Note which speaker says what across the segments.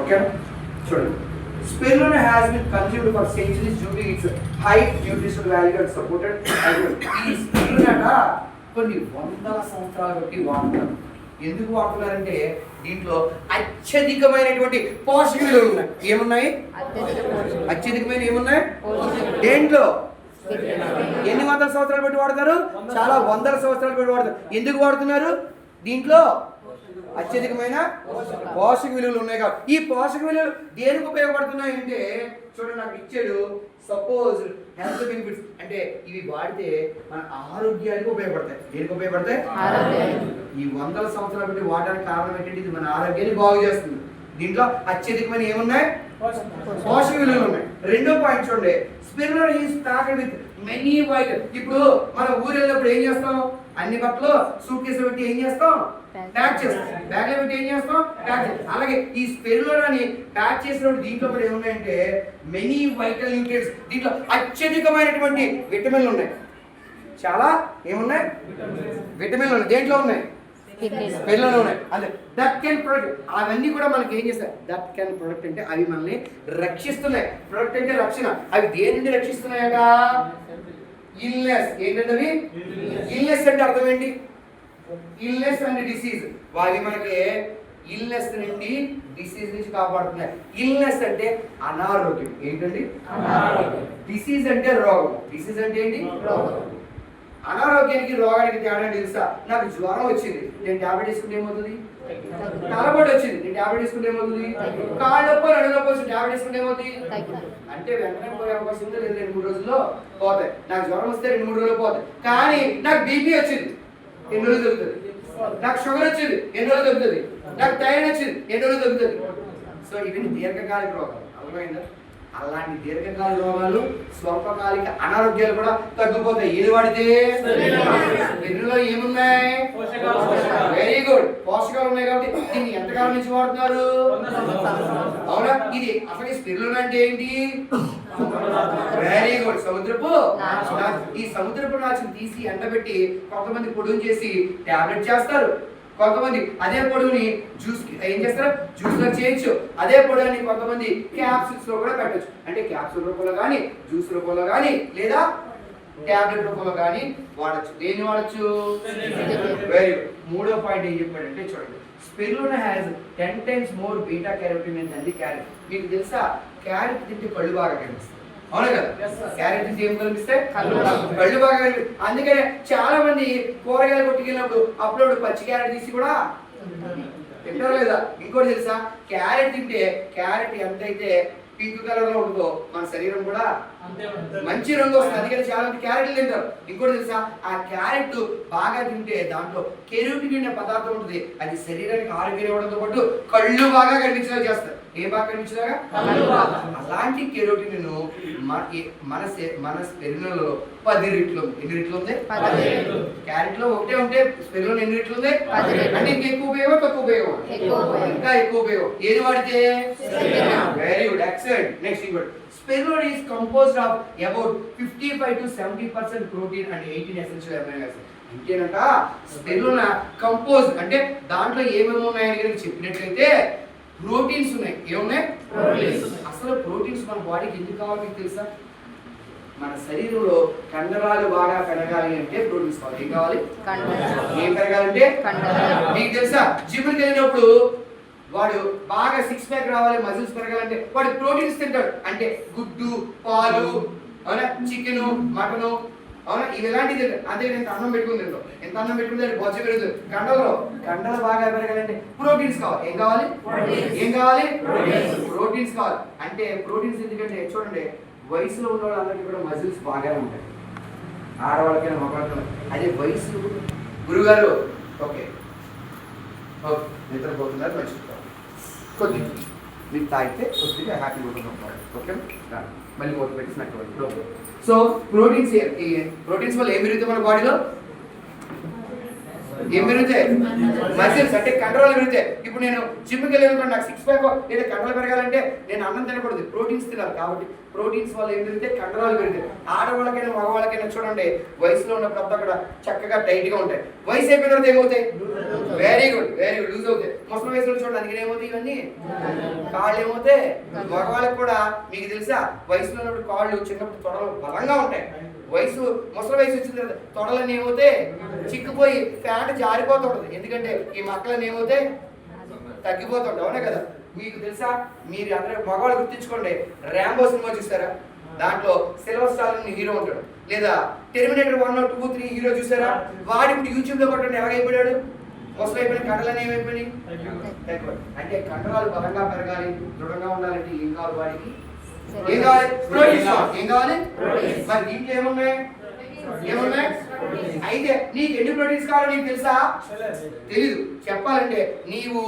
Speaker 1: Okay? చూడండి. Spirulina has been consumed for centuries due to its high nutritional value and supported ఈ spirulina కొన్ని వందల సంవత్సరాల బట్టి వాడుతున్నారు. ఎందుకు వాడుతున్నారంటే దీంట్లో అత్యధికమైనటువంటి పోషక విలువలు ఉన్నాయి. ఏమున్నాయి? అత్యధికమైన ఏమున్నాయి? దేంట్లో? ఎన్ని వందల సంవత్సరాలు బట్టి వాడతారు చాలా వందల సంవత్సరాలు బట్టి వాడతారు ఎందుకు వాడుతున్నారు? దీంట్లో అత్యధికమైన పోషక విలువలు ఉన్నాయి కాబట్టి. ఈ పోషక విలువలు దేనికి ఉపయోగపడుతున్నాయి అంటే చూడండి నాకు ఇచ్చాడు సపోజ్ హెల్త్ బెనిఫిట్స్ అంటే ఇవి వాడితే మన ఆరోగ్యానికి ఉపయోగపడతాయి. దేనికి ఉపయోగపడతాయి? ఈ వందల సంవత్సరాల బట్టి వాడడానికి కారణం ఏంటంటే ఇది మన ఆరోగ్యాన్ని బాగు చేస్తుంది. దీంట్లో అత్యధికమైన ఏమున్నాయి? పోషక విలువలు ఉన్నాయి. రెండో పాయింట్ చూడండి. Spirulina is packed with many white ఇప్పుడు మన ఊరు వెళ్ళినప్పుడు ఏం చేస్తాం? అన్ని బట్టలు సూట్ కేసులు పెట్టి ఏం చేస్తాం? ప్యాక్ చేస్తాం. బ్యాగ్లో ఏం చేస్తాం? ప్యాక్ చేస్తాం. అలాగే ఈ స్పిరులర్ అని ప్యాక్ చేసినప్పుడు దీంట్లో కూడా ఏమున్నాయంటే మెనీ వైటల్ న్యూట్రియన్స్ దీంట్లో అత్యధికమైనటువంటి విటమిన్లు ఉన్నాయి. చాలా ఏమున్నాయి? విటమిన్లు ఉన్నాయి. దేంట్లో ఉన్నాయి? స్పెల్లోనే ఉన్నాయి. అంటే దట్ కెన్ ప్రొడక్ట్ అవన్నీ కూడా మనకి ఏం చేస్తాయి? దట్ కెన్ ప్రొడక్ట్ అంటే అవి మనల్ని రక్షిస్తున్నాయి. ప్రొడక్ట్ అంటే రక్షణ. అవి దేని నుండి రక్షిస్తున్నాయట? ఇల్నెస్ ఏంటంటే అవి? ఇల్నెస్ అంటే అర్థం ఏంటి? ఇల్నెస్ అండ్ డిసీజ్ అవి మనకి ఇల్నెస్ నుండి డిసీజ్ నుంచి కాపాడుతున్నాయి. ఇల్నెస్ అంటే అనారోగ్యం. ఏంటండి? డిసీజ్ అంటే రోగం. డిసీజ్ అంటే ఏంటి? అనారోగ్యానికి రోగానికి తేడా తెలుసా? నాకు జ్వరం వచ్చింది. నేను టాబ్లెట్ తీసుకుంటే ఏమవుతుంది? తలబడి వచ్చింది. నేను టాబ్లెట్ తీసుకుంటే ఏమవుతుంది? కాళ్ళ నొప్పి నడు నొప్పి వచ్చింది టాబ్లెట్ తీసుకుంటే ఏమవుతుంది? అంటే వెంటనే పోయే అవకాశం ఉంది. లేదు రెండు మూడు రోజుల్లో పోతాయి. నాకు జ్వరం వస్తే రెండు మూడు రోజులు పోతాయి. కానీ నాకు బీపీ వచ్చింది. ఎన్ని రోజులు దొరుకుతుంది. నాకు షుగర్ వచ్చింది ఎన్ని రోజులు దొరుకుతుంది. నాకు థైరాయిడ్ వచ్చింది ఎన్ని రోజులు దొరుకుతుంది. సో ఇవన్నీ దీర్ఘకాలిక రోగాలు. అర్థమైందా? అలాంటి దీర్ఘకాలిక రోగాలు స్వల్పకాలిక అనారోగ్యాలు కూడా తగ్గిపోతాయి. ఏది వాడితే? పెరుగులో ఏమున్నాయి? వెరీ గుడ్ పోషకాలు ఉన్నాయి కాబట్టి దీన్ని ఎంతకాలం నుంచి వాడుతున్నారు? అవునా? ఇది అసలు ఈ స్పిరులు అంటే ఏంటి? వెరీ గుడ్ సముద్రపు నాచు. ఈ సముద్రపు నాచుని తీసి ఎండబెట్టి కొంతమంది పొడుగు చేసి టాబ్లెట్ చేస్తారు. కొంతమంది అదే పొడుగుని జ్యూస్ ఏం చేస్తారు? జ్యూస్లో చేయొచ్చు. అదే పొడుగుని కొంతమంది క్యాప్సూల్స్లో కూడా పెట్టచ్చు. అంటే క్యాప్సూల్ రూపంలో కానీ జ్యూస్ రూపంలో కానీ లేదా ట్యాబ్లెట్ రూపంలో కానీ వాడచ్చు. దేన్ని వాడచ్చు? వెరీ మూడో పాయింట్ ఏం చెప్పాడంటే చూడండి. Spirulina has ten times more beta carotene and the carrot మీకు తెలుసా? క్యారెట్ తింటే కళ్ళు బాగా కనిపిస్తుంది అవునా కదా? క్యారెట్ ఏం కనిపిస్తాయి
Speaker 2: కళ్ళు.
Speaker 1: బాగా అందుకనే చాలా మంది కూరగాయలు కొట్టుకెళ్ళినప్పుడు అప్పుడు పచ్చి క్యారెట్ తీసి కూడా తింటారా లేదా ఇంకోటి తెలుసా? క్యారెట్ తింటే క్యారెట్ ఎంతైతే పింక్ కలర్లో ఉంటుందో మన శరీరం కూడా మంచి రంగు వస్తుంది. అందుకని చాలా మంది క్యారెట్లు తింటారు. ఇంకోటి తెలుసా? ఆ క్యారెట్ బాగా తింటే దాంట్లో కెరూటిన్ అనే పదార్థం ఉంటుంది. అది శరీరానికి ఆరోగ్యం ఇవ్వడంతో పాటు కళ్ళు బాగా కనిపించేలా చేస్తారు ఏం బాగా
Speaker 2: బాగా.
Speaker 1: అలాంటి కెరోటిన్ మన మన స్పెరినలో పది రెట్లు ఉంది. ఎన్ని రెట్లు ఉంది. క్యారెట్లో ఒకటే ఉంటే స్పెరినలో ఎన్ని రెట్లు ఉంది. అంటే ఇంకా ఎక్కువ ఉపయోగం తక్కువ ఉపయోగం. ఇంకా ఎక్కువ ఉపయోగం. ఏది వాడితే. వెరీ గుడ్ ఎక్సలెంట్ నెక్స్ట్ ఇంకోటి spirulina is composed of about fifty five to seventy percent protein and eighteen essential amino acid ఇంకేనంట spirulina compose అంటే దాంట్లో ఏమేమి ఉన్నాయని చెప్పినట్లయితే ప్రోటీన్స్ ఉన్నాయి. ఏమున్నాయి. అసలు ప్రోటీన్స్ మన బాడీకి ఎందుకు కావాలి మీకు తెలుసా? మన శరీరంలో కండరాలు బాగా పెరగాలి అంటే ప్రోటీన్స్ కావాలి. ఏం కావాలి. ఏం పెరగాలంటే. మీకు తెలుసా? జిమ్కి వెళ్ళినప్పుడు వాడు బాగా సిక్స్ ప్యాక్ రావాలి మజిల్స్ పెరగాలంటే వాడు ప్రోటీన్స్ తింటాడు. అంటే గుడ్డు పాలు అవునా? చికెన్ మటన్ అవునా? ఇవి తింటాడు అదే ఎంత అన్నం పెట్టుకుని తింటాం. ఎంత అన్నం పెట్టుకుంటే బొచ్చ పెరుగుతుంది. కండలు కండలు బాగా పెరగాలంటే ప్రోటీన్స్ కావాలి. ఏం కావాలి. ఏం కావాలి. ప్రోటీన్స్. కావాలి. అంటే ప్రోటీన్స్ ఎందుకంటే చూడండి వయసులో ఉన్న వాళ్ళందరికీ కూడా మజిల్స్ బాగానే ఉంటాయి. ఆడవాళ్ళకైనా మగవాళ్ళకైనా. అదే వయసు. గురుగారు ఓకే. ఓకే నిద్రపోతున్నారు మంచిది కొద్ది మీరు తాగితే కొద్దిగా హ్యాపీగా ఉంటున్నాం ఓకే మళ్ళీ పెట్టి నాకు సో ప్రోటీన్స్ ప్రోటీన్స్ వల్ల ఏం పెరుగుతుంది మన బాడీలో ఏం పెరుగుతాయి? మజిల్స్ అంటే కంట్రోల్ పెరుగుతాయి. ఇప్పుడు నేను జిమ్కి వెళ్ళాను నాకు సిక్స్ ప్యాక్ లేదా కంట్రోల్ పెరగాలంటే నేను అన్నం తినకూడదు. ప్రోటీన్స్ తినాలి కాబట్టి ప్రోటీన్స్ వల్ల ఏం పెరిగితే కండరాలు పెరుగుతాయి. ఆడవాళ్ళకైనా మగవాళ్ళకైనా చూడండి వయసులో ఉన్నప్పుడు అక్కడ చక్కగా టైట్గా ఉంటాయి. వయసు అయిపోయిన తర్వాత ఏమవుతాయి? Very good very good loose అవుతాయి. ముసలి వయసులో చూడండి అందుకని ఏమవుతాయి ఇవన్నీ? కాళ్ళు ఏమవుతాయి? మగవాళ్ళకి కూడా మీకు తెలుసా? వయసులో ఉన్నప్పుడు కాళ్ళు చిన్నప్పుడు తొడలు బలంగా ఉంటాయి. వయసు ముసలి వయసు వచ్చిన తర్వాత తొడలని ఏమవుతే చిక్కుపోయి ఫ్యాట్ జారిపోతుంటది. ఎందుకంటే ఈ మక్కలని ఏమవుతే తగ్గిపోతుంటాయి అవునా కదా? మీకు తెలుసా? మీరు అందరూ మగవాళ్ళు గుర్తించుకోండి. ర్యాంబో సినిమా చూసారా? దాంట్లో సిల్వర్ స్టార్ అని హీరో ఉంటాడు. లేదా terminator one two three hero చూసారా? వాడి ఇప్పుడు యూట్యూబ్లో కొట్టండి. ఎవరైపోయాడు ముసలు అయిపోయిన కండలని ఏమైపోయినాయి అంటే కండరాలు బలంగా పెరగాలి దృఢంగా ఉండాలంటే ఏం కావాలి వాడికి? ఏం కావాలి ప్రోటీన్స్ కావాలి. ఏం కావాలి
Speaker 2: Proteins.
Speaker 1: మరి దీంట్లో ఏమున్నాయి ఏమున్నాయి అయితే నీకు ఎన్ని ప్రోటీన్స్ కావాలో నీకు తెలుసా? తెలీదు. చెప్పాలంటే నీవు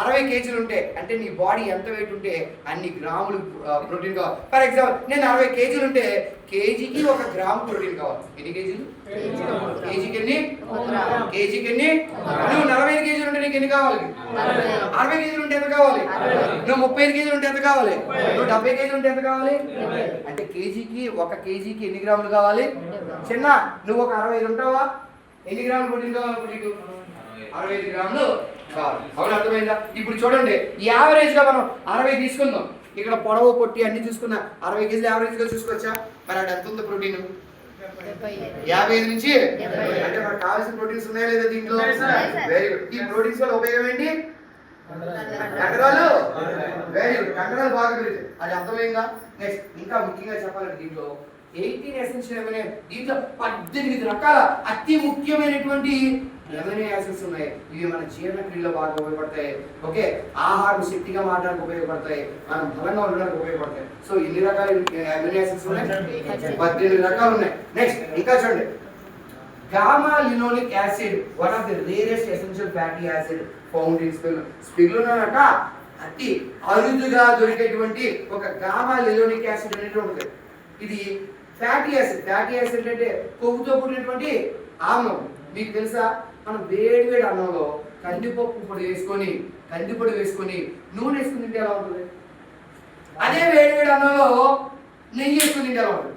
Speaker 1: అరవై కేజీలు ఉంటే అంటే నీ బాడీ ఎంత వెయిట్ ఉంటే అన్ని గ్రాములు ప్రోటీన్ కావాలి. ఫర్ ఎగ్జాంపుల్ నేను అరవై కేజీలు ఉంటే కేజీకి ఒక గ్రామ్ ప్రోటీన్ కావాలి. ఎన్ని కేజీలు? కేజీకి ఎన్ని? కేజీకి ఎన్ని? నువ్వు నలభై ఐదు కేజీలు ఉంటే నీకు ఎన్ని కావాలి?
Speaker 2: అరవై.
Speaker 1: కేజీలు ఉంటే ఎంత కావాలి? నువ్వు ముప్పై ఐదు కేజీలు ఉంటే ఎంత కావాలి? నువ్వు డెబ్బై కేజీలు ఉంటే ఎంత కావాలి? అంటే కేజీకి ఒక కేజీకి ఎన్ని గ్రాములు కావాలి? చిన్న నువ్వు ఒక అరవై ఐదు ఉంటావా? ఎన్ని గ్రాములు ఇప్పుడు నీకు? అరవై ఐదు గ్రాములు? కావాలి అవును అర్థమైందా? ఇప్పుడు చూడండి యావరేజ్గా మనం అరవై తీసుకుందాం. ఇక్కడ పొడవు పొట్టి అన్ని చూసుకున్నా అరవై కేజీలు యావరేజ్గా చూసుకోవచ్చా? మరి అక్కడ ఎంత ఉంది ప్రోటీన్. యాభై ఐదు నుంచి. అంటే మనకు కావాల్సిన ప్రోటీన్స్ ఉన్నాయా లేదా దీంట్లో. వెరీ గుడ్ ఈ ప్రోటీన్స్ వల్ల ఉపయోగం ఏంటి? కండరాలు. వెరీ గుడ్ కండరాలు బాగా పెరుగుతాయి. అది అర్థమైందా? నెక్స్ట్ ఇంకా ముఖ్యంగా చెప్పాలంటే దీంట్లో ఎయిటీన్ ఎసెన్షియల్ ఎమ్మెల్యే దీంట్లో పద్దెనిమిది రకాల అతి ముఖ్యమైనటువంటి ఎమ్మెల్యే యాసిడ్స్ ఉన్నాయి. ఇవి మన జీర్ణక్రియలో బాగా ఉపయోగపడతాయి. ఓకే? ఆహారం శక్తిగా మారడానికి ఉపయోగపడతాయి. మనం బలంగా ఉండడానికి ఉపయోగపడతాయి. సో ఎన్ని రకాల ఎమ్మెల్యే యాసిడ్స్ ఉన్నాయి. పద్దెనిమిది రకాలు ఉన్నాయి. నెక్స్ట్ ఇంకా చూడండి. Gamma linoleic acid one of the rarest essential fatty acid found in spill స్పిల్లోనట అతి అరుదుగా దొరికేటువంటి ఒక గామా లినోలిక్ యాసిడ్ అనేది ఉంటుంది ఇది ఫ్యాటీ యాసిడ్ ఫ్యాటీ యాసిడ్ అంటే కొవ్వుతో కూడినటువంటి ఆమ్లం. మీకు తెలుసా? మనం వేడి వేడి అన్నంలో కందిపప్పు పొడి వేసుకొని కందిపొడి వేసుకొని నూనె వేసుకుని తింటే ఎలా ఉంటుంది? అదే వేడి వేడి అన్నంలో నెయ్యి వేసుకుని తింటే ఎలా ఉంటుంది?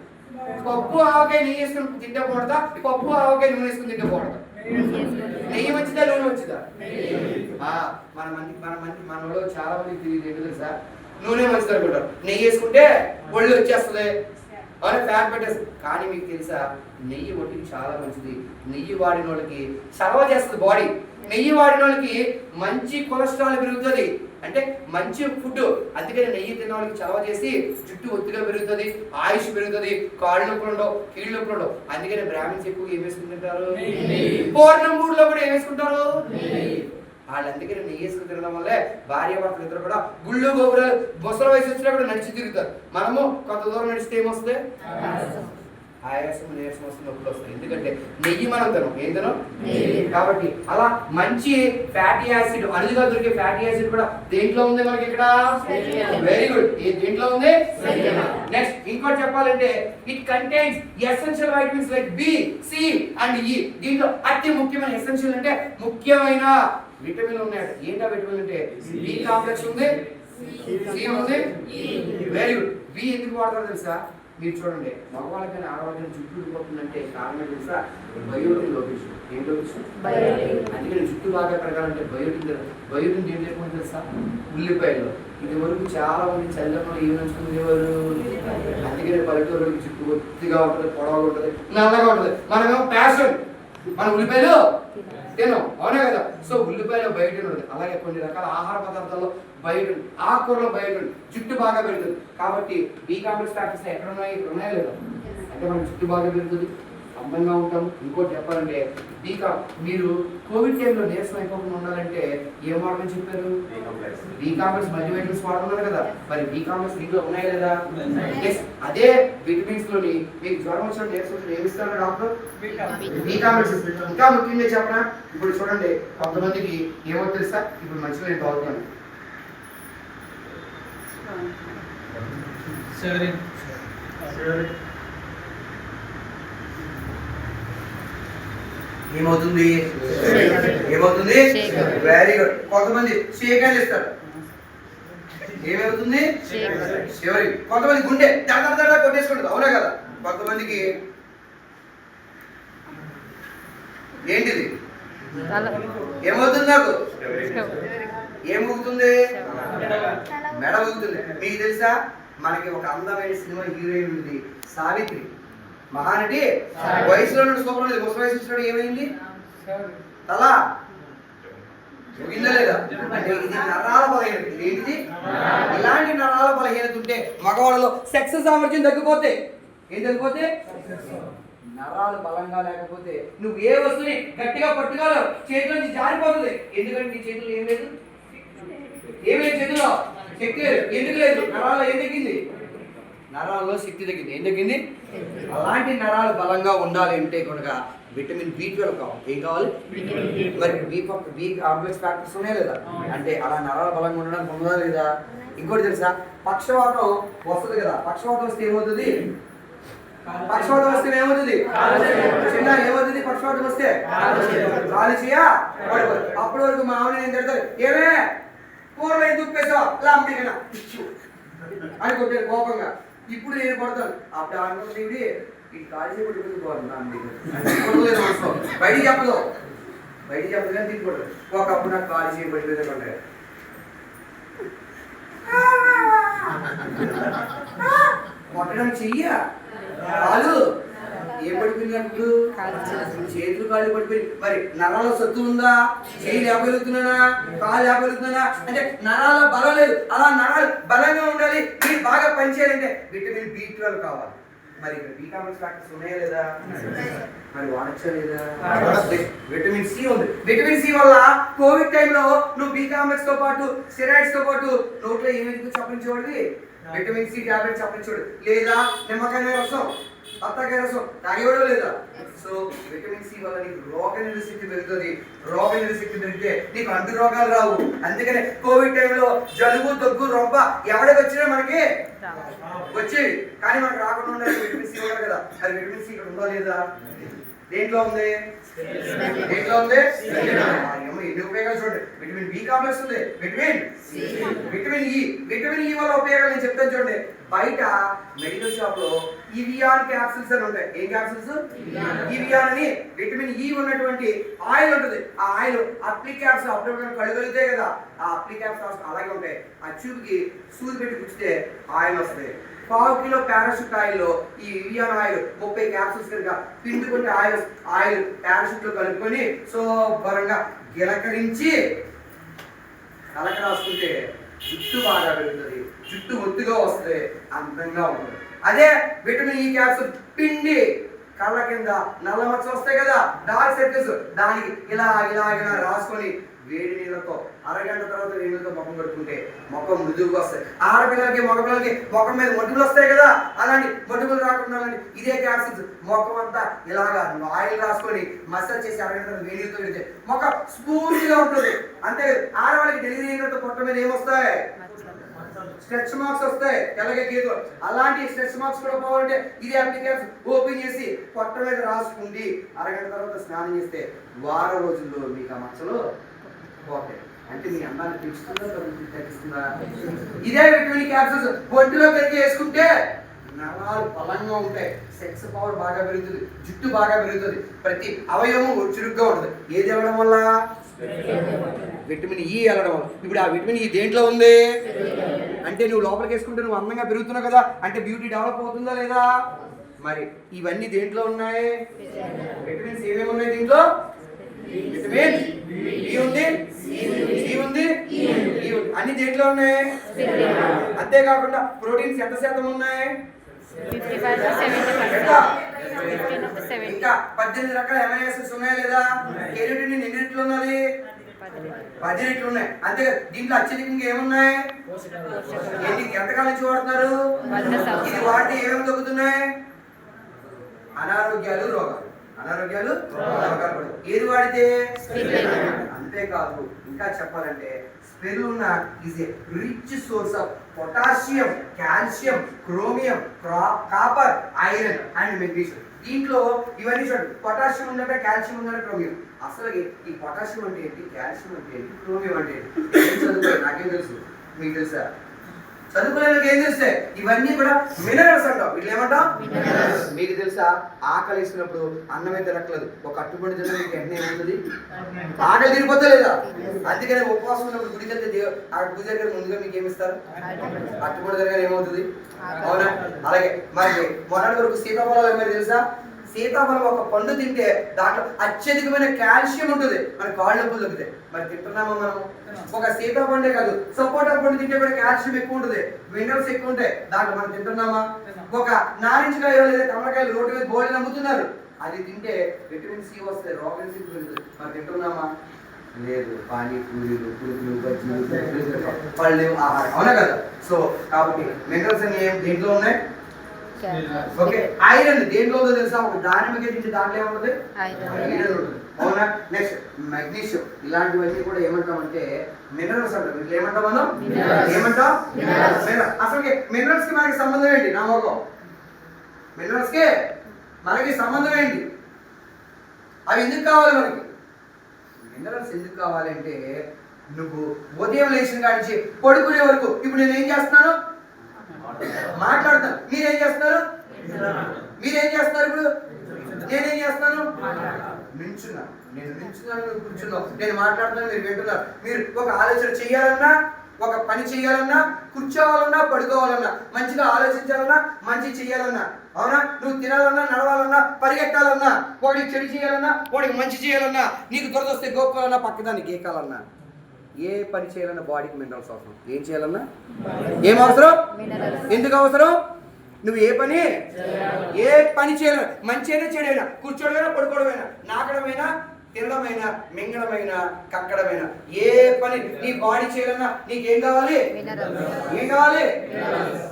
Speaker 1: పప్పు ఆవకాయ నెయ్యి వేసుకుని తింటే పోడతా పప్పు ఆవకాయ నూనె వేసుకుని తింటే పోడతా నెయ్యి మంచిదా నూనె మంచిదా మన మంది మన మంది మన వాళ్ళు చాలా మంది తెలియదు తెలుసా? నూనె మంచిది అనుకుంటారు నెయ్యి వేసుకుంటే ఒళ్ళు వచ్చేస్తుంది. అవును ఫ్యాట్ పెట్టేస్తుంది కానీ మీకు తెలుసా నెయ్యి ఒంటికి చాలా మంచిది. నెయ్యి వాడిన వాళ్ళకి సర్వ చేస్తుంది బాడీ నెయ్యి వాడిన వాళ్ళకి మంచి కొలెస్ట్రాల్ పెరుగుతుంది. అంటే మంచి ఫుడ్ అందుకని నెయ్యి తిన్న వాళ్ళకి చలవ చేసి జుట్టు ఒత్తిగా పెరుగుతుంది ఆయుష్ పెరుగుతుంది కాళ్ళు నొప్పులు ఉండవు కీళ్ళు నొప్పులు ఉండవు. అందుకని బ్రాహ్మిన్స్ ఎక్కువ ఏం వేసుకుంటుంటారు. పూర్ణం మూడులో కూడా ఏం వేసుకుంటారు?
Speaker 2: నెయ్యి.
Speaker 1: వాళ్ళు అందుకని నెయ్యి వేసుకుని తినడం వల్లే భార్య భర్తలు ఇద్దరు కూడా గుళ్ళు గోపురాలు ముసలి వయసు వచ్చినా కూడా నడిచి తిరుగుతారు మనము కొంత దూరం నడిస్తే ఏమొస్తుంది ఆయాసం నీరసం వస్తుంది నొప్పులు వస్తాయి ఎందుకంటే నెయ్యి మనం తినం ఏం తినం. కాబట్టి అలా మంచి ఫ్యాటీ యాసిడ్ అరుదుగా దొరికే ఫ్యాటీ యాసిడ్ కూడా దేంట్లో ఉంది మనకి ఇక్కడ. వెరీ గుడ్ ఏ దేంట్లో ఉంది. నెక్స్ట్ ఇంకోటి చెప్పాలంటే it contains essential vitamins like B C and ఈ దీంట్లో అతి ముఖ్యమైన ఎసెన్షియల్ అంటే ముఖ్యమైన విటమిన్ ఉన్నాయి. ఏంటా విటమిన్ అంటే? బి కాంప్లెక్స్ ఉంది సి ఉంది వెరీ గుడ్ బి ఎందుకు వాడతారో తెలుసా? మీరు చూడండి మగవాళ్ళకైనా ఆడవాళ్ళకైనా జుట్టు ఊడిపోతుందంటే కారణం తెలుసా? బయోటిన్ లోపించు ఏం లోపించు. అందుకని జుట్టు బాగా పెరగాలంటే బయోటిన్ బయోటిన్ ఏం లేకుండా తెలుసా? ఉల్లిపాయలు. ఇది వరకు చాలా మంది చల్లమ్మ ఏం నంచుకునేవారు అందుకని పల్లెటూరుకి జుట్టు ఒత్తిగా ఉంటుంది పొడవుగా ఉంటుంది నల్లగా ఉంటుంది. మనమేమో ప్యాషన్ మన ఉల్లిపాయలు? తినం అవునా కదా? సో ఉల్లిపాయలు బయట ఉంటుంది అలాగే కొన్ని రకాల ఆహార పదార్థాల్లో బయట ఆకుకూరలో బయట ఉంటుంది. జుట్టు బాగా పెరుగుతుంది. కాబట్టి బీ కాంప్లెక్స్ ఫ్యాక్టర్స్ ఎక్కడ ఉన్నాయి? ఇక్కడ ఉన్నాయా లేదా? అంటే మన జుట్టు బాగా పెరుగుతుంది. అందంగా ఉంటాం. ఇంకోటి చెప్పాలంటే బీకా మీరు కోవిడ్ టైంలో నీరసం అయిపోకుండా ఉండాలంటే ఏం వాడమని చెప్పారు? బీ కాంప్లెక్స్ మల్టీవైటమిన్స్ వాడుతున్నారు కదా. మరి బీ కాంప్లెక్స్ దీంట్లో ఉన్నాయా లేదా? Yes, అదే విటమిన్స్లోని మీకు జ్వరం వచ్చిన నీరసం వచ్చిన డాక్టర్? బీ కాంప్లెక్స్ ఇస్తారు. ఇంకా ముఖ్యంగా చెప్పనా? ఇప్పుడు చూడండి కొంతమందికి ఏమో తెలుసా? ఇప్పుడు మంచిగా నేను తాగుతాను ఏమవుతుంది? ఏమవుతుంది? వెరీ గుడ్ కొంతమంది షేక్ ఇస్తారు ఏమవుతుంది? చివరి కొంతమంది గుండె దడ దడ కొట్టేసుకుంటుంది. అవునా కదా? కొంతమందికి ఏంటిది? ఏమవుతుంది నాకు? ఏం ఊగుతుంది మెడ ఊగుతుంది. మీకు తెలుసా? మనకి ఒక అందమైన సినిమా హీరోయిన్ ఉంది సావిత్రి. మహానటి వయసులో సూపర్ లేదు. ముసలి వయసు వచ్చినప్పుడు ఏమైంది? తల. ఊగిందా లేదా అంటే ఇది నరాల బలహీనత. ఇది ఏంటిది? ఇలాంటి నరాల బలహీనత ఉంటే మగవాళ్ళలో సెక్స్ సామర్థ్యం తగ్గిపోతే ఏం తగ్గిపోతే? నరాలు బలంగా లేకపోతే నువ్వు ఏ వస్తువుని గట్టిగా పట్టుకోలేవు. చేతిలో నుంచి జారిపోతుంది. ఎందుకంటే నీ చేతిలో ఏం లేదు? ఏం లేదు చేతిలో? శక్తి లేదు. ఎందుకు లేదు? నరాల్లో ఏం తగ్గింది? నరాల్లో శక్తి తగ్గింది. ఏం తగ్గింది? అలాంటి నరాలు బలంగా ఉండాలి అంటే కనుక విటమిన్ బి ట్వెల్వ్ కావాలి ఏం కావాలి? మరి బి బి కాంప్లెక్స్ ఫ్యాక్టర్స్ ఉన్నాయి లేదా? అంటే అలా నరాలు బలంగా ఉండడానికి ఉందా లేదా? ఇంకోటి తెలుసా? పక్షవాతం వస్తుంది కదా. పక్షవాతం వస్తే ఏమవుతుంది? పక్షవాతం వస్తే ఏమవుతుంది? చిన్న ఏమవుతుంది? పక్షవాతం వస్తే? కాలుష్యా. అప్పటి వరకు మా ఆవిడ ఏం తిడతారు? ఏమే? పూర్వం ఎందుకు పేసావు లాంబికన అని కొట్టారు కోపంగా. ఇప్పుడు నేను కొడతాను అప్పుడు ఇది కాలుష్య పడిపోతుంది పోవాలి లాంబిక బయటికి చెప్పదు. బయటికి చెప్పదు కానీ తిట్టుకోడు ఒకప్పుడు నాకు పడిపోయింది కొట్టారు కొట్టడం చెయ్య. కాలు ఏం పడిపోయింది అప్పుడు చేతులు కాళ్ళు పడిపోయి మరి నరాల సత్తు ఉందా? చేయి లేపగలుగుతున్నానా? కాలు లేపగలుగుతున్నానా? అంటే నరాల బలం లేదు. అలా నరాలు బలంగా ఉండాలి. మీరు బాగా పనిచేయాలంటే విటమిన్ బి ట్వెల్వ్ కావాలి. మరి ఇక్కడ బి కాంప్లెక్స్ ఫ్యాక్టర్స్ ఉన్నాయా లేదా? మరి వాడచ్చా లేదా? విటమిన్ సి ఉంది. విటమిన్ సి వల్ల కోవిడ్ టైంలో నువ్వు బి కాంప్లెక్స్తో పాటు స్టెరాయిడ్స్తో పాటు నోట్లో ఏమేందుకు చప్పరించేవాడివి? విటమిన్ సి టాబ్లెట్ చప్పరించేవాడు లేదా నిమ్మకాయ రసం బత్తాకాయ రసం తాగేవాడు లేదా? సో విటమిన్ సి వల్ల నీకు రోగ నిరశక్తి పెరుగుతుంది. రోగ నిరశక్తి పెరిగితే నీకు అంటు రోగాలు రావు. అందుకనే కోవిడ్ టైంలో జలుబు దగ్గు రొంప ఎవడికి వచ్చినా మనకి వచ్చేవి. కానీ మనకు రాకుండా ఉండాలి విటమిన్ సి ఉండాలి కదా. మరి విటమిన్ సి ఇక్కడ ఉందా లేదా? దేంట్లో ఉంది? దేంట్లో ఉంది? ఎన్ని ఉపయోగాలు చూడండి. విటమిన్ బి కాంప్లెక్స్ ఉంది. Vitamin vitamin E vitamin E వల్ల ఉపయోగాలు నేను చెప్తాను చూడండి. బయట మెడికల్ షాప్లో ఇవియాన్ క్యాప్సిల్స్ అని ఉంటాయి. ఏం క్యాప్సిల్స్ ఇవియాన్ అని విటమిన్ ఈ e ఉన్నటువంటి ఆయిల్ ఉంటుంది. ఆ ఆయిల్ అప్లికాప్స్ క్యాప్స్ అప్పుడప్పుడు కడుగలుగుతాయి కదా ఆ అప్లికాప్స్ అలాగే ఉంటాయి. ఆ చూపుకి సూది పెట్టి గుచ్చితే ఆయిల్ వస్తాయి. పావు కిలో పారాషూట్ ఆయిల్ ఈ ఇవియాన్ ఆయిల్ ముప్పై క్యాప్సిల్స్ కనుక పిండుకుంటే ఆయిల్ ఆయిల్ పారాషూట్లో కలుపుకొని శుభ్రంగా గిలకరించి తలకు రాసుకుంటే జుట్టు బాగా పెరుగుతుంది. జుట్టు ఒత్తుగా వస్తే అందంగా ఉంటుంది. అదే విటమిన్ ఈ క్యాప్సూల్ పిండి. కళ్ళ కింద నల్ల మచ్చలు వస్తాయి కదా డార్క్ సర్కిల్స్ దానికి ఇలా ఇలా ఇలా రాసుకొని వేడి నీళ్ళతో అరగంట తర్వాత వేడి నీళ్ళతో ముఖం కడుక్కుంటే ముఖం మృదువుగా వస్తాయి. ఆడపిల్లలకి మగపిల్లలకి ముఖం మీద మటుకులు వస్తాయి కదా అలాంటి మటుకులు రాకుండా ఇదే క్యాప్సిల్స్ ముఖం అంతా ఇలాగా ఆయిల్ రాసుకొని మసాజ్ చేసి అరగంట తర్వాత వేడి నీళ్ళతో ముఖం స్ఫూర్తిగా ఉంటుంది. అంతే ఆడవాళ్ళకి డెలివరీ అయిన పొట్ట మీద ఏమొస్తాయి స్ట్రెచ్ మార్క్స్ వస్తాయి. తెల్లగా గీతలు. అలాంటి స్ట్రెచ్ మార్క్స్ కూడా పోవాలంటే ఇది అప్లికేషన్ ఓపెన్ చేసి పొట్ట మీద రాసుకుండి అరగంట తర్వాత స్నానం చేస్తే వారం రోజుల్లో మీకు ఆ మచ్చలు పోతాయి. అంటే మీ అందాన్ని పెంచుతుందా తగ్గిస్తుందా? ఇదే విటమిన్ క్యాప్సూల్స్ ఒంటిలో పెరిగి వేసుకుంటే నరాలు బలంగా ఉంటాయి. సెక్స్ పవర్ బాగా పెరుగుతుంది. జుట్టు బాగా పెరుగుతుంది. ప్రతి అవయవం చురుగ్గా ఉంటుంది. ఏది ఇవ్వడం వల్ల? విటమిన్ ఈ వెళ్ళడం వల్ల ఇప్పుడు ఆ విటమిన్ ఈ దేంట్లో ఉంది? అంటే నువ్వు లోపలికి వేసుకుంటే నువ్వు అందంగా పెరుగుతున్నావు కదా అంటే బ్యూటీ డెవలప్ అవుతుందా లేదా? మరి ఇవన్నీ దేంట్లో ఉన్నాయి? విటమిన్స్ ఏమేమి ఉన్నాయి దీంట్లో? విటమిన్ ఉంది. ఈ ఉంది. ఈ ఉంది. అన్ని దేంట్లో ఉన్నాయి? అంతేకాకుండా ప్రోటీన్స్ ఎంత శాతం ఉన్నాయి? ఇంకా పద్దెనిమిది రకాల ఎమ్ఐఎస్ఎస్ ఉన్నాయా లేదా? కెరోటిన్ ఎన్ని రెట్లు ఉన్నది? పది రెట్లు ఉన్నాయి. అంతే దీంట్లో అత్యధికంగా ఏమున్నాయి? ఎన్ని ఎంతకాలం నుంచి వాడుతున్నారు. ఇది వాడితే ఏమేమి తగ్గుతున్నాయి? అనారోగ్యాలు రోగాలు. అనారోగ్యాలు రోగాలు. కూడా. ఏది వాడితే? అంతేకాదు. ఇంకా చెప్పాలంటే is a rich source of potassium calcium chromium copper iron and magnesium దీంట్లో ఇవన్నీ చూడండి. పొటాషియం ఉందంటే కాల్షియం ఉందంటే క్రోమియం. అసలు ఈ పొటాషియం అంటే ఏంటి? కాల్షియం అంటే ఏంటి? క్రోమియం అంటే ఏంటి? చదువుకోండి నాకేం తెలుసు. మీకు తెలుసా? చదువుకునే వాళ్ళకి ఏం తెలుస్తాయి ఇవన్నీ కూడా మినరల్స్ అంటాం వీళ్ళు ఏమంటాం. మీకు తెలుసా? ఆకలి వేసినప్పుడు అన్నమే తినట్లేదు ఒక అట్టుబడి తిన్న మీకు వెంటనే ఏమవుతుంది ఆకలి తిరిగిపోతా లేదా? అందుకనే ఉపవాసం ఉన్నప్పుడు గుడికి వెళ్తే ఆ పూజ దగ్గర ముందుగా మీకు ఏమిస్తారు అట్టుబడి దగ్గర ఏమవుతుంది? అవునా? అలాగే. మరి మొన్నటి వరకు సీతాఫలాలు ఏమైనా తెలుసా? సీతాఫలం ఒక పండు తింటే దాంట్లో అత్యధికమైన కాల్షియం ఉంటుంది. మన కాళ్ళు నొప్పులు దొరుకుతాయి మరి తింటున్నామా మనం ఒక సీతాఫండే కాదు సపోటా పండు తింటే కూడా కాల్షియం ఎక్కువ ఉంటుంది. మినరల్స్ ఎక్కువ ఉంటాయి. దాంట్లో మనం తింటున్నామా? ఒక నారింజకాయ లేదా కమలకాయలు రోడ్డు మీద బోల్డ్ నమ్ముతున్నారు. అది తింటే విటమిన్ సి వస్తుంది రోగం సి పెరుగుతుంది. మరి తింటున్నామా? లేదు. పానీపూరీలు పులుపులు బజ్జీలు పళ్ళు ఆహారం. అవునా కదా? సో కాబట్టి మినరల్స్ అని ఏం దీంట్లో ఉన్నాయి? ఓకే ఐరన్ దేంట్లో ఉందో తెలుసా? ఒక దానిమ్మకి తింటే దాంట్లో ఏముంటుంది? ఐరన్ అవునా? నెక్స్ట్ మెగ్నీషియం ఇలాంటివన్నీ కూడా ఏమంటామంటే మినరల్స్ అంటాం ఇట్లా ఏమంటాం మనం. ఏమంటాం. అసలు మినరల్స్కి మనకి సంబంధం ఏంటి? నా మొఖం. మినరల్స్కి మనకి సంబంధం ఏంటి? అవి ఎందుకు కావాలి మనకి? మినరల్స్ ఎందుకు కావాలంటే నువ్వు ఉదయం లేచిన కాడి నుంచి పడుకునే వరకు ఇప్పుడు నేను ఏం చేస్తున్నాను? మాట్లాడతాను మీరేం చేస్తున్నారు? మీరేం చేస్తున్నారు ఇప్పుడు? నేనేం చేస్తాను నించున్నా. నేను నించున్నాను మీరు కూర్చున్నావు. నేను మాట్లాడుతున్నాను మీరు వింటున్నారు. మీరు ఒక ఆలోచన చేయాలన్నా ఒక పని చేయాలన్నా కూర్చోవాలన్నా పడుకోవాలన్నా మంచిగా ఆలోచించాలన్నా మంచి చేయాలన్నా అవునా? నువ్వు తినాలన్నా నడవాలన్నా పరిగెట్టాలన్నా వాడికి చెడు చేయాలన్నా వాడికి మంచి చేయాలన్నా నీకు దొరదొస్తే గోపాలన్నా పక్కదాన్ని గీకాలన్నా ఏ పని చేయాలన్నా బాడీకి మినరల్స్ అవసరం. ఏం చేయాలన్నా? ఏం అవసరం? ఎందుకు అవసరం? నువ్వు ఏ పని? ఏ పని చేయాలి మంచిగా చెడైనా కూర్చోడమైనా పడుకోవడమైనా నాకడమైనా తినడమైనా మింగడమైనా కక్కడమైనా ఏ పని నీ బాడీ చేయాలన్నా నీకేం కావాలి? ఏం కావాలి.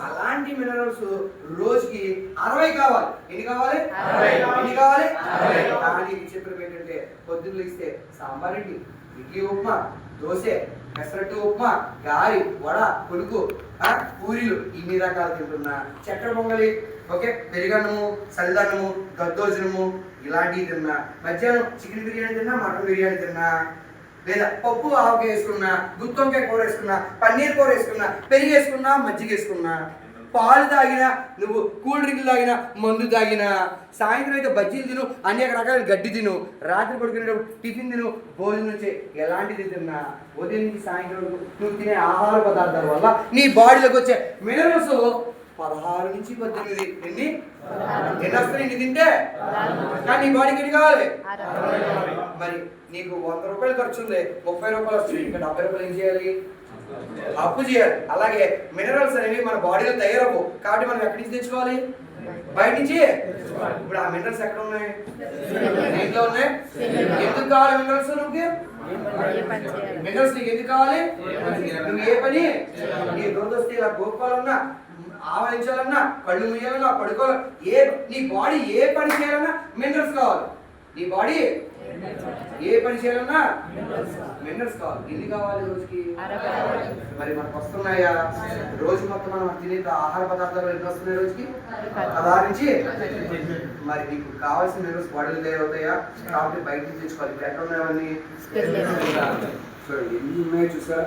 Speaker 1: అలాంటి మినరల్స్ రోజుకి అరవై కావాలి. ఎన్ని కావాలి. ఎన్ని కావాలి. కానీ విచిత్రం ఏంటంటే పొద్దున్న ఇస్తే సాంబార్ ఇడ్లీ ఇడ్లీ ఉప్మా దోశ పెసరట్టు ఉప్మా గారి వడ పులుకు పూరీలు ఇన్ని రకాలు తింటున్నా. చక్కెర పొంగలి ఓకే పెరుగన్నము చలిదన్నము దద్దోజనము ఇలాంటివి తిన్నా. మధ్యాహ్నం చికెన్ బిర్యానీ తిన్నా మటన్ బిర్యానీ తిన్నా. లేదా పప్పు ఆవకాయ వేసుకున్నా గుత్తొంకాయ కూర వేసుకున్నా పన్నీర్ కూర వేసుకున్నా పెరిగి వేసుకున్నా మజ్జిగ వేసుకున్నా పాలు తాగినా నువ్వు కూల్ డ్రింక్లు తాగినా మందు తాగినా. సాయంత్రం అయితే బజ్జీలు తిను అనేక రకాల గడ్డి తిను. రాత్రి పడుకునేటప్పుడు టిఫిన్ తిను భోజనం చేయి ఎలాంటిది తిన్నా. ఉదయం నుంచి సాయంత్రం వరకు నువ్వు తినే ఆహార పదార్థాల వల్ల నీ బాడీలోకి వచ్చే మినరల్స్ పదహారు నుంచి పద్దెనిమిది ఎన్ని ఎన్ని వస్తాయి ఇన్ని తింటే? కానీ నీ బాడీకి ఎన్ని కావాలి? మరి నీకు వంద రూపాయలు ఖర్చు ఉంది ముప్పై రూపాయలు వస్తుంది ఇంకా డెబ్బై రూపాయలు ఏం చేయాలి? అప్పు చేయాలి. అలాగే మినరల్స్ అనేవి మన బాడీలో తయారవు కాబట్టి మనం ఎక్కడి నుంచి తెచ్చుకోవాలి? బయట నుంచి? ఇప్పుడు ఆ మినరల్స్ ఎక్కడ ఉన్నాయి? దేంట్లో ఉన్నాయి? ఎందుకు కావాలి మినరల్స్ నువ్వు మినరల్స్ నీకు ఎందుకు కావాలి? నువ్వు ఏ పని? నీ దొరదొస్తే ఇలా గోపాలన్నా ఆవరించాలన్నా కళ్ళు ముయ్యాలన్నా పడుకోవాలి ఏ నీ బాడీ ఏ పని చేయాలన్నా మినరల్స్ కావాలి. నీ బాడీ ఏ పని చేయాలన్నా మినరల్స్ కావాలి. ఎన్ని కావాలి రోజుకి. మరి మనకు వస్తున్నాయా? రోజు మొత్తం మనం తినే ఆహార పదార్థాలు ఎన్ని వస్తున్నాయి రోజుకి? పదహారు నుంచి మరి నీకు కావాల్సిన మినరల్స్ బాడీలో తయారవుతాయా? కాబట్టి బయట తెచ్చుకోవాలి. ఇప్పుడు ఎక్కడ ఉన్నాయని. చూడండి ఎన్ని ఉన్నాయో చూసారా